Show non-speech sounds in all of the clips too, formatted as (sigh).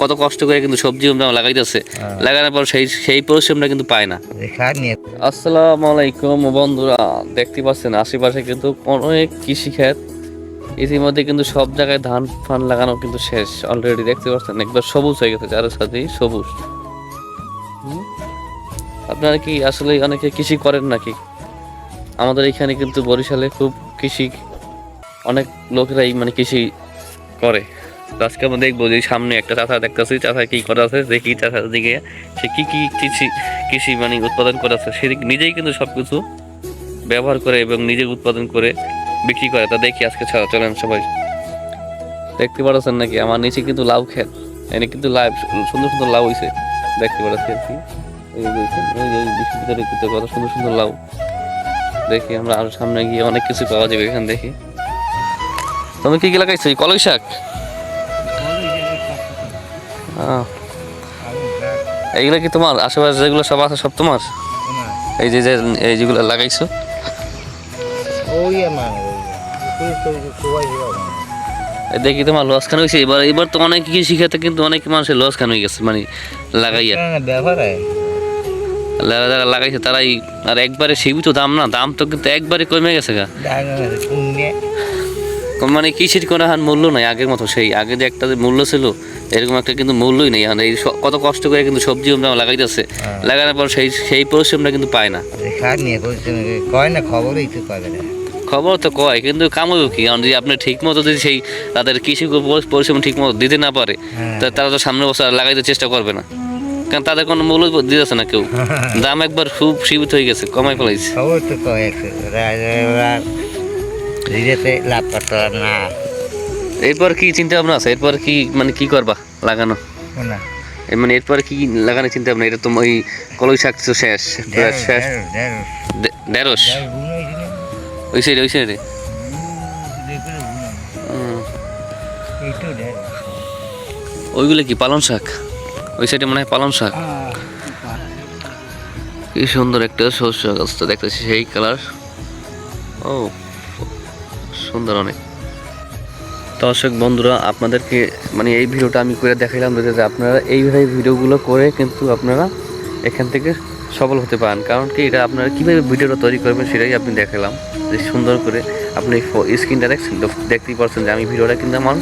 কত কষ্ট করে কিন্তু সবজি আমরা লাগাইতেছে। হ্যাঁ। লাগানোর পর সেই সেই পরিশ্রমটা কিন্তু পায় না। আসসালামু আলাইকুম বন্ধুরা দেখতে পাচ্ছেন আশেপাশে কিন্তু অনেক কৃষি ক্ষেত ইতিমধ্যে কিন্তু সব জায়গায় ধান ফান লাগানো কিন্তু শেষ। অলরেডি দেখতে পাচ্ছেন একবার সবুজ হয়ে গেছে চারের সাথেই সবুজ? আপনারা কি আসলে অনেকে কৃষি করেন নাকি? আমাদের এখানে কিন্তু বরিশালে খুব কৃষি অনেক লোকেরাই মানে কৃষি করে। তো আজকে আমরা দেখব যে সামনে একটা চাষা দেখতেছি, চাষা কি করা আছে দেখি চাষার দিকে, সে কি কি কৃষি কৃষি মানে উৎপাদন করা আছে সে নিজেই কিন্তু সবকিছু ব্যবহার করে এবং নিজে উৎপাদন করে বিক্রি করে। তা দেখি আজকে ছাড়া চলেন সবাই। দেখতে পাচ্ছেন নাকি? আমার নিচে কিন্তু লাউ খেত এনে কিন্তু লাভ সুন্দর সুন্দর লাউ হয়েছে দেখতে পাচ্ছি আর কি কত সুন্দর সুন্দর লাউ। দেখি আমরা আরও সামনে গিয়ে অনেক কিছু পাওয়া যাবে এখান দেখি তুমি কি কি লাগাইছো? কলই শাক? এইগুলো কি তোমার আশেপাশে যেগুলো সব আছে সব তোমার? এই যে যে এই যেগুলো লাগাইছো? দেখি তোমার লস খান হয়েছে এবার এবার তো অনেক কৃষি শিখাতে কিন্তু অনেক মানুষের লস খান হয়ে গেছে মানে লাগাইয়া। যারা যারা লাগাইছে তারাই আর একবারে সীমিত দাম না দাম তো কিন্তু একবারে কমে গেছে গা। মানে কৃষির কোনো হান মূল্য নাই আগের মতো। সেই আগে যে একটা মূল্য ছিল এরকম একটা কিন্তু মূল্যই নেই। এই কত কষ্ট করে কিন্তু সবজি আমরা লাগাইতেছে। হ্যাঁ। লাগানোর পর সেই সেই পরিশ্রমটা কিন্তু পায় না। কয় না খবরই তো না। খবর তো কয় কিন্তু কামাবো কি? কারণ যদি আপনি ঠিক মতো যদি সেই তাদের কৃষি পরিশ্রম ঠিক মতো দিতে না পারে হ্যাঁ। তারা তো সামনে বছর লাগাইতে চেষ্টা করবে না। কারণ তাদের কোনো মূল্য দিতেছে না কেউ। (laughs) দাম একবার খুব সীমিত হয়ে গেছে কমাই ফেলাইছে। খবর তো কয় লাভ না। এরপর কি চিন্তা ভাবনা আছে? এরপর কি মানে কি করবা লাগানো? না। মানে এরপর কি লাগানোর চিন্তা ভাবনা এটা তো ওই কলই শাক তো শেষ শেষ। ঢেঁড়স ওই সাইডে ওই সাইডে ওইগুলো কি পালং শাক? ওই সাইডে মনে হয় পালং শাক। কি সুন্দর একটা শস্য গাছ তো দেখতেছি সেই কালার ও সুন্দর অনেক। দর্শক বন্ধুরা, আপনাদেরকে মানে এই ভিডিওটা আমি করে দেখাইলাম যে আপনারা এইভাবে ভিডিওগুলো করে কিন্তু আপনারা এখান থেকে সফল হতে পারেন। কারণ কি, এটা আপনারা কীভাবে ভিডিওটা তৈরি করবেন সেটাই আপনি দেখালাম যে সুন্দর করে আপনি স্ক্রিনটা দেখছেন দেখতেই পারছেন যে আমি ভিডিওটা কিন্তু আমার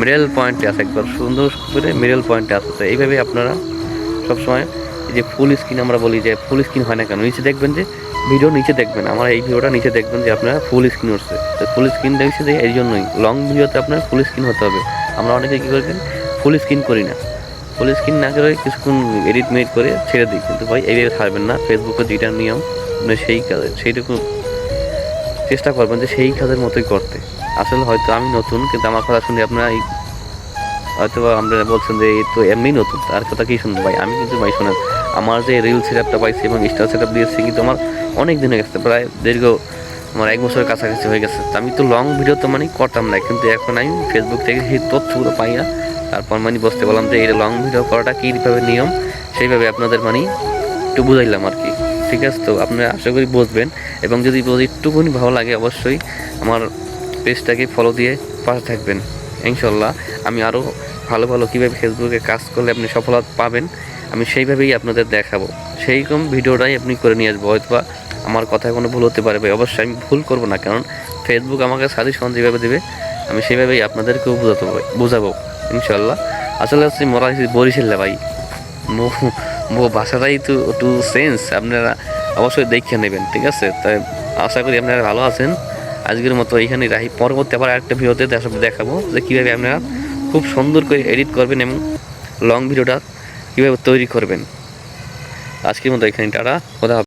মিডল পয়েন্টে আছে একবার সুন্দর করে মিডল পয়েন্টে আছে। তো এইভাবে আপনারা সবসময় যে ফুল স্ক্রিন আমরা বলি যে ফুল স্ক্রিন হয় না কেন, নিচে দেখবেন যে ভিডিও নিচে দেখবেন। আমার এই ভিডিওটা নিচে দেখবেন যে আপনারা ফুল স্ক্রিন হচ্ছে তো ফুল স্ক্রিন দেখছে যে এই জন্যই। লং ভিডিওতে আপনার ফুল স্ক্রিন হতে হবে। আমরা অনেকে কী করবেন ফুল স্ক্রিন করি না। ফুল স্ক্রিন না করে কিছুক্ষণ এডিট মেডিট করে ছেড়ে দিই। কিন্তু ভাই, এইভাবে ছাড়বেন না। ফেসবুকে যেটা নিয়ম মানে সেই কাজে, সেইটুকু চেষ্টা করবেন যে সেই কাজের মতোই করতে। আসলে হয়তো আমি নতুন, কিন্তু আমার কথা শুনে আপনারা এই হয়তো বা আপনারা বলছেন যে তো এমনি নতুন, তার কথা কি শুনব ভাই? আমি কিন্তু ভাই শোনেন, আমার যে রিল সেটআপটা পাইছি এবং স্টার সেটআপ দিয়েছি কিন্তু আমার অনেক দিন হয়ে গেছে, প্রায় দীর্ঘ আমার এক বছরের কাছাকাছি হয়ে গেছে। আমি তো লং ভিডিও তো মানে করতাম না, কিন্তু এখন আমি ফেসবুক থেকে সেই তথ্যগুলো পাই না তারপর মানে বুঝতে পারলাম যে এই লং ভিডিও করাটা কীভাবে নিয়ম, সেইভাবে আপনাদের মানে একটু বুঝাইলাম আর কি। ঠিক আছে, তো আপনারা আশা করি বুঝবেন এবং যদি বুঝি একটুকুনি ভালো লাগে অবশ্যই আমার পেজটাকে ফলো দিয়ে পাশে থাকবেন। ইনশাল্লাহ আমি আরও ভালো ভালো কীভাবে ফেসবুকে কাজ করলে আপনি সফলতা পাবেন, আমি সেইভাবেই আপনাদের দেখাবো। সেই রকম ভিডিওটাই আপনি করে নিয়ে আসব হয়তো আমার কথায় কোনো ভুল হতে পারে অবশ্যই আমি ভুল করব না, কারণ ফেসবুক আমাকে সাজেশন যেভাবে দেবে, আমি সেভাবেই আপনাদেরকেও বোঝাতে বোঝাবো, ইনশাল্লাহ। আসলে হচ্ছে মরা বরিশাল্লা ভাই। মো মো ভাষাটাই তো একটু সেন্স আপনারা অবশ্যই দেখে নেবেন, ঠিক আছে? তাই আশা করি আপনারা ভালো আছেন। আজকের মতো এইখানে রাহি পরবর্তী আবার একটা ভিডিওতে দেখাবো- যে কীভাবে আপনারা খুব সুন্দর করে এডিট করবেন এবং লং ভিডিওটা কীভাবে তৈরি করবেন। আজকের মতো এখানে টাটা কথা